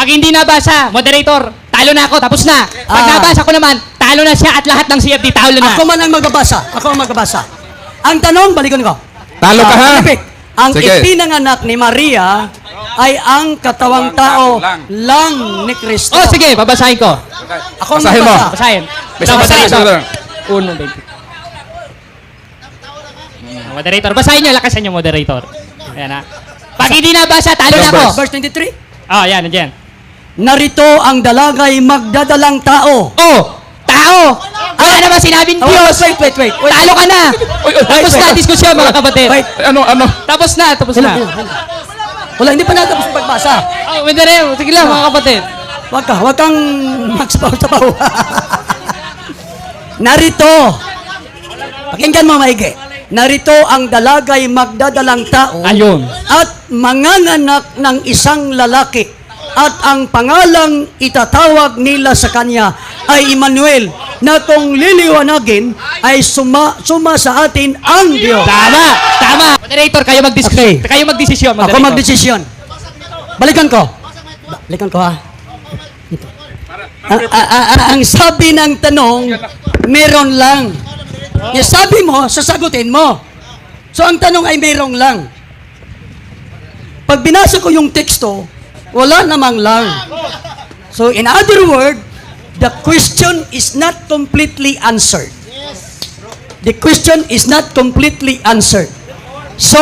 Pag hindi nabasa, moderator, talo na ako, tapos na. Pag Ah. nabasa ko naman, talo na siya at lahat ng CFD, talo na. Ako man ang magbabasa. Ako ang magbabasa. Ang tanong, balikan ko. Talo ka, Ah, ha? Ang Sige. ipinanganak ni Maria ay ang katawang tao lang ni Kristo. Oh, sige, babasahin ko. Ako ang Basahin mo. magbasa. Basahin. Basta Ito, basahin, brother. Uno, baby. Mm, Moderator, basahin niyo, lakasan niyo, moderator. Ayan ha. Pag hindi nabasa, talo na ako. Verse 23. Oh, yan, nandiyan. Narito ang dalagay magdadalang tao. Oh, tao! Wala naman sinabing Oh, Diyos. wait, wait, wait, wait. Talo ka na. Uy, uy, Tapos wait, na, wait. diskusyon mga kapatid. Wait. Ano, ano? Tapos na, tapos na. wala, hindi pa natapos ang pagbasa. Oh, moderator, sige lang mga kapatid. Huwag ka, huwag kang magsabaw-sabaw. Narito, pakinggan mo maigi. Narito ang dalagay magdadalang tao Ayun. at manganganak ng isang lalaki at ang pangalang itatawag nila sa kanya ay Emmanuel na kung liliwanagin ay suma, suma sa atin ang Diyos. Tama, tama. Moderator, kayo magdiskusyon. Okay. Kayo magdesisyon, moderator. Ako magdesisyon. Balikan ko. Ba- Balikan ko ha. Ito. A- a- a- a- ang sabi ng tanong, meron lang. Yung sabi mo, sasagutin mo. So ang tanong ay meron lang. Pag binasa ko yung teksto, wala namang lang. So in other word, the question is not completely answered. The question is not completely answered. So,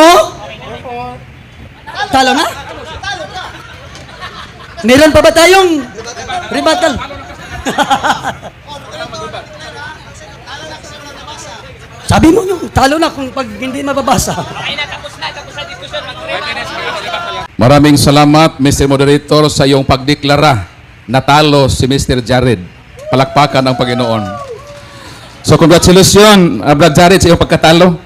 Talo na? Meron pa ba tayong rebuttal? Sabi mo yung talo na kung pag hindi mababasa. Maraming salamat, Mr. Moderator, sa iyong pagdeklara. Natalo si Mr. Jared. Palakpakan ang Panginoon. So, congratulations, Brad Jared, sa iyong pagkatalo.